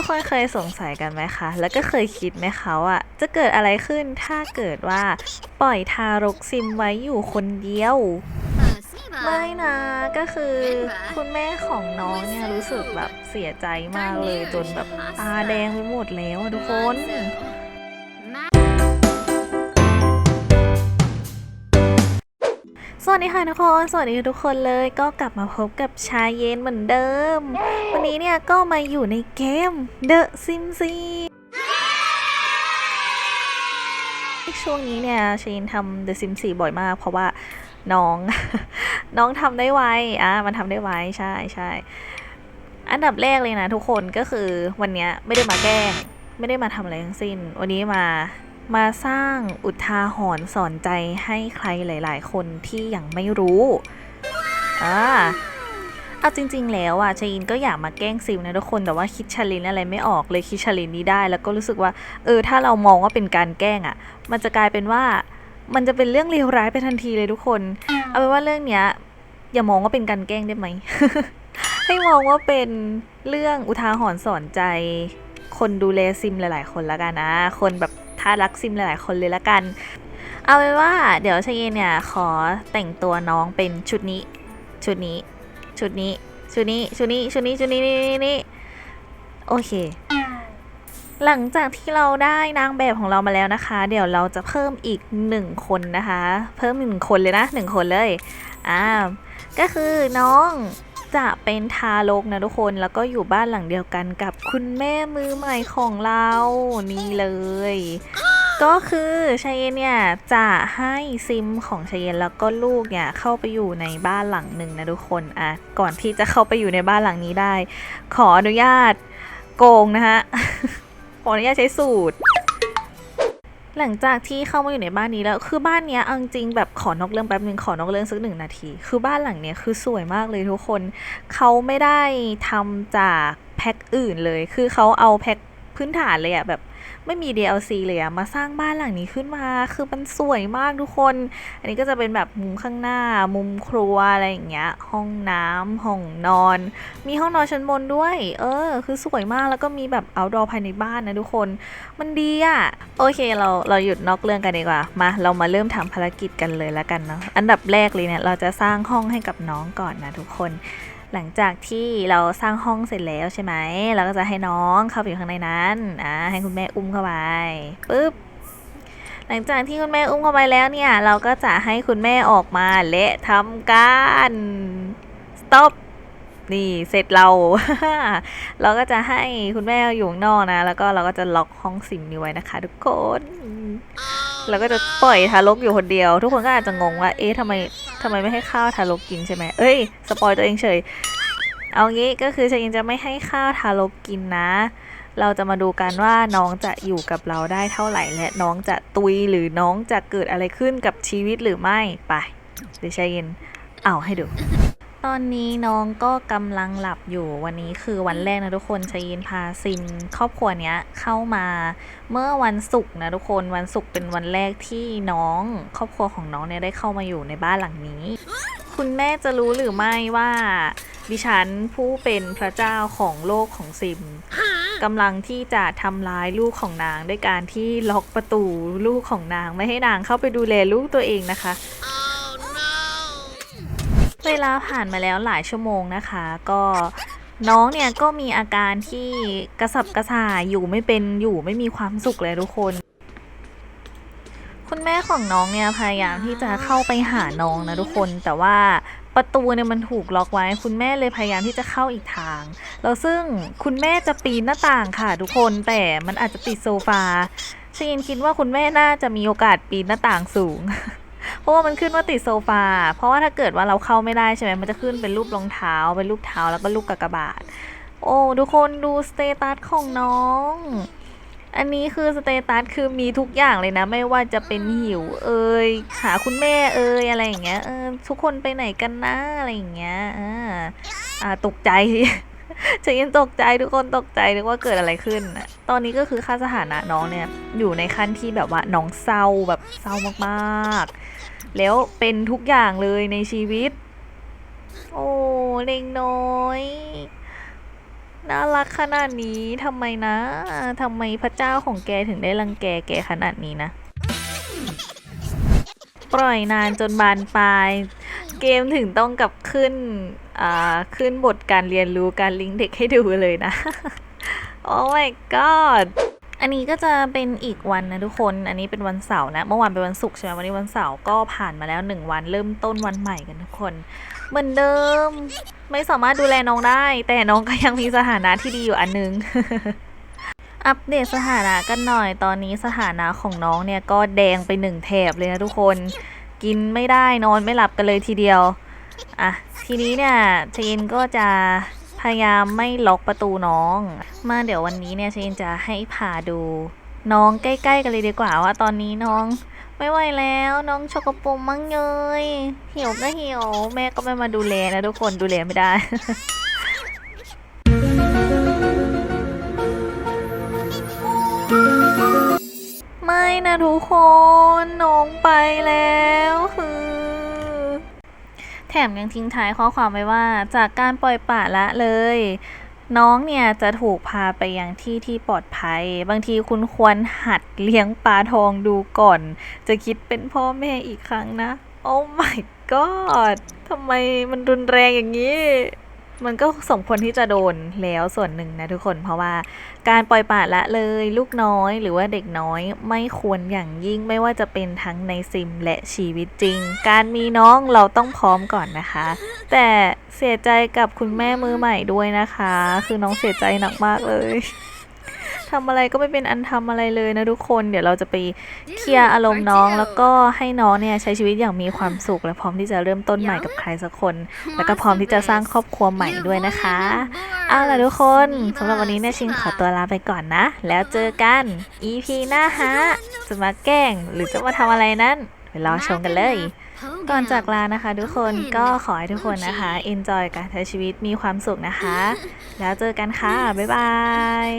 ทุกคนเคยสงสัยกันไหมคะ แล้วก็เคยคิดไหมคะว่าจะเกิดอะไรขึ้นถ้าเกิดว่าปล่อยทารกซิมไว้อยู่คนเดียวไม่นะก็คือคุณแม่ของน้องเนี่ยรู้สึกแบบเสียใจมากเลยจนแบบตาแดงไปหมดแล้วทุกคน วัสดีค่ะทุกคน สวัสดีทุกคนเลยก็กลับมาพบกับชายเย็นเหมือนเดิม วันนี้เนี่ยก็มาอยู่ในเกม The Sims ช่วงนี้เนี่ยชายนทำ The Sims 4บ่อยมาก เพราะว่าน้อง น้องทำได้ไวอะมันทำได้ไวใช่ใช่อันดับแรกเลยนะทุกคนก็คือวันเนี้ยไม่ได้มาแกล้งไม่ได้มาทำอะไรทั้งสิ้น วันนี้มา มาสร้างอุทาหรณ์สอนใจให้ใครหลาย ๆ คนที่ยังไม่รู้อ่าเอาจริง ๆ แล้วอะชายินก็อยากมาแกล้งซิมนะทุกคนแต่ว่าคิดชาลินอะไรไม่ออกเลยคิดชาลินนี้ได้ แล้วก็รู้สึกว่า เออถ้าเรามองว่าเป็นการแกล้งอะ มันจะกลายเป็นว่ามันจะเป็นเรื่องเลวร้ายไปทันทีเลยทุกคน เอาเป็นว่าเรื่องเนี้ย อย่ามองว่าเป็นการแกล้งได้ไหม ให้มองว่าเป็นเรื่องอุทาหรณ์สอนใจ คนดูแลซิมหลาย ๆ คนละกันนะ คนแบบ ถ้ารักซิมหลายๆ คนเลยละกัน เอาเป็นว่าเดี๋ยวชายเยเนี่ยขอแต่งตัวน้องเป็นชุดนี้ ชุดนี้ ชุดนี้ ชุดนี้ ชุดนี้ ชุดนี้ ชุดนี้นี่นี่โอเค หลังจากที่เราได้นางแบบของเรามาแล้วนะคะ เดี๋ยวเราจะเพิ่มอีกหนึ่งคนนะคะ เพิ่มหนึ่งคนเลยนะหนึ่งคนเลย อ่า ก็คือน้อง จะเป็นทารกนะทุกคนแล้วก็อยู่บ้านหลังเดียวกันกับคุณแม่มือใหม่ของเรานี่เลย ก็คือชายเยนเนี่ยจะให้ซิมของชายเยนแล้วก็ลูกเนี่ยเข้าไปอยู่ในบ้านหลังหนึ่งนะทุกคนอะก่อนที่จะเข้าไปอยู่ในบ้านหลังนี้ได้ ขออนุญาตโกงนะฮะขออนุญาตใช้สูตร หลังจากที่เข้ามาอยู่ในบ้านนี้แล้ว คือบ้านเนี้ยอังจริงแบบขอนอกเรื่องแป๊บนึงขอนอกเรื่องสักหนึ่งนาที คือบ้านหลังเนี้ยคือสวยมากเลยทุกคน เขาไม่ได้ทำจากแพ็คอื่นเลย คือเขาเอาแพ็ค พื้นฐานเลยอะแบบไม่มี DLC เลยอะมาสร้างบ้านหลังนี้ขึ้นมา คือมันสวยมากทุกคน อันนี้ก็จะเป็นแบบมุมข้างหน้า มุมครัวอะไรอย่างเงี้ย ห้องน้ำห้องนอน มีห้องนอนชั้นบนด้วย เออ คือสวยมากแล้วก็มีแบบ outdoor ภายในบ้านนะทุกคน มันดีอะโอเคเราเราหยุดนอกเรื่องกันดีกว่า มา เรามาเริ่มทำภารกิจกันเลยแล้วกันเนาะ อันดับแรกเลยเนี่ยเราจะสร้างห้องให้กับน้องก่อนนะทุกคน หลังจากที่เราสร้างห้องเสร็จแล้วใช่ไหม เราก็จะให้น้องเข้าไปอยู่ข้างในนั้นอ่าให้คุณแม่อุ้มเข้าไปปึ๊บหลังจากที่คุณแม่อุ้มเข้าไปแล้วเนี่ย เราก็จะให้คุณแม่ออกมาและทำการ stop นี่เสร็จเรา เราก็จะให้คุณแม่อยู่ข้างนอกนะ แล้วก็เราก็จะล็อกห้องซิมนี้ไว้นะคะ ทุกคน เราก็จะปล่อยทารกอยู่คนเดียว ทุกคนก็อาจจะงงว่า เอ๊ะทำไมทำไมไม่ให้ข้าวทารกกินใช่ไหมเอ้ย สปอยตัวเองเฉย เอางี้ก็คือชายินจะไม่ให้ข้าวทารกกินนะ เราจะมาดูกันว่าน้องจะอยู่กับเราได้เท่าไหร่ และน้องจะตุยหรือน้องจะเกิดอะไรขึ้นกับชีวิตหรือไม่ ไป เดี๋ยวชายินเอาให้ดู ตอนนี้น้องก็กำลังหลับอยู่วันนี้คือวันแรกนะทุกคนชยินพาซิมครอบครัวเนี้ยเข้ามาเมื่อวันศุกร์นะทุกคนวันศุกร์เป็นวันแรกที่น้องครอบครัวของน้องเนี่ยได้เข้ามาอยู่ในบ้านหลังนี้ คุณแม่จะรู้หรือไม่ว่าดิฉันผู้เป็นพระเจ้าของโลกของซิมกำลังที่จะทำร้ายลูกของนางด้วยการที่ล็อกประตูลูกของนางไม่ให้นางเข้าไปดูแลลูกตัวเองนะคะ เวลาผ่านมาแล้วหลายชั่วโมงนะคะ ก็น้องเนี่ยก็มีอาการที่กระสับกระส่ายอยู่ไม่เป็นอยู่ไม่มีความสุขเลยทุกคน คุณแม่ของน้องเนี่ยพยายามที่จะเข้าไปหาน้องนะทุกคน แต่ว่าประตูเนี่ยมันถูกล็อกไว้ คุณแม่เลยพยายามที่จะเข้าอีกทาง แล้วซึ่งคุณแม่จะปีนหน้าต่างค่ะ ทุกคนแต่มันอาจจะติดโซฟาชยินคิดว่าคุณแม่น่าจะมีโอกาสปีนหน้าต่างสูง ราะว่ามันขึ้นว่าติดโซฟา เพราะว่าถ้าเกิดว่าเราเข้าไม่ได้ใช่ไหมมันจะขึ้นเป็นรูปรองเท้า เป็นรูปเท้าแล้วก็รูปกากบาท โอ้ทุกคนดูสเตตัสของน้อง อันนี้คือสเตตัสคือมีทุกอย่างเลยนะ ไม่ว่าจะเป็นหิว เอ่ยหาคุณแม่เอ่ยอะไรอย่างเงี้ยเออทุกคนไปไหนกันนะอะไรอย่างเงี้ยอ่าอ่าตกใจจะยินตกใจทุกคนตกใจนึกว่าเกิดอะไรขึ้น ตอนนี้ก็คือค่าสถานะน้องเนี่ย อยู่ในขั้นที่แบบว่าน้องเศร้าแบบเศร้ามากๆ แล้วเป็นทุกอย่างเลยในชีวิต โอ้เล็งน้อยน่ารักขนาดนี้ทำไมนะทำไมพระเจ้าของแกถึงได้รังแกแกขนาดนี้นะ ปล่อยนานจนบานปลาย เกมถึงต้องกลับขึ้นอ่าขึ้นบทการเรียนรู้การลิงก์เด็กให้ดูเลยนะ โอ้ my god อันนี้ก็จะเป็นอีกวันนะทุกคน อันนี้เป็นวันเสาร์นะ เมื่อวานเป็นวันศุกร์ใช่ไหมวันนี้วันเสาร์ก็ผ่านมาแล้วหนึ่งวันเริ่มต้นวันใหม่กันทุกคน เหมือนเดิม ไม่สามารถดูแลน้องได้ แต่น้องก็ยังมีสถานะที่ดีอยู่อันนึง อัปเดตสถานะกันหน่อย ตอนนี้สถานะของน้องเนี่ยก็แดงไปหนึ่งแถบเลยนะทุกคน กินไม่ได้นอนไม่หลับกันเลยทีเดียว อะ ทีนี้เนี่ยเชนก็จะ พยายามไม่ล็อกประตูน้อง มาเดี๋ยววันนี้เนี่ยเชนจะให้พาดูน้องใกล้ๆกันเลยดีกว่าว่าตอนนี้น้อง ไม่ไหวแล้วน้องชกกระปมมั่งเลยหิวก็หิวแม่ก็ไม่มาดูแลนะทุกคนดูแลไม่ได้ไม่นะทุกคนน้องไปแล้วฮือ แถมยังทิ้งท้ายข้อความไว้ว่า จากการปล่อยปละละเลย น้องเนี่ยจะถูกพาไปยังที่ที่ปลอดภัย บางทีคุณควรหัดเลี้ยงปลาทองดูก่อน จะคิดเป็นพ่อแม่อีกครั้งนะ โอ้ my god ทำไมมันรุนแรงอย่างนี้ มันก็สมควรที่จะโดนแล้วส่วนหนึ่งนะทุกคนเพราะว่าการปล่อยปละละเลยลูกน้อยหรือว่าเด็กน้อยไม่ควรอย่างยิ่งไม่ว่าจะเป็นทั้งในซิมและชีวิตจริง การมีน้องเราต้องพร้อมก่อนนะคะ แต่เสียใจกับคุณแม่มือใหม่ด้วยนะคะ คือน้องเสียใจหนักมากเลย ทำอะไรก็ไม่เป็นอันทำอะไรเลยนะทุกคน เดี๋ยวเราจะไปเคลียร์อารมณ์น้อง แล้วก็ให้น้องเนี่ยใช้ชีวิตอย่างมีความสุข และพร้อมที่จะเริ่มต้นใหม่กับใครสักคน แล้วก็พร้อมที่จะสร้างครอบครัวใหม่ด้วยนะคะเอาล่ะทุกคนสำหรับวันนี้เนี่ยชิงขอตัวลาไปก่อนนะ แล้วเจอกัน EP หน้าฮะจะมาแกล้งหรือจะมาทำอะไรนั้นไปรอชมกันเลย ก่อนจากลานะคะ ทุกคนก็ขอให้ทุกคนนะคะ enjoy การใช้ชีวิตมีความสุขนะคะ แล้วเจอกันค่ะ บ๊ายบาย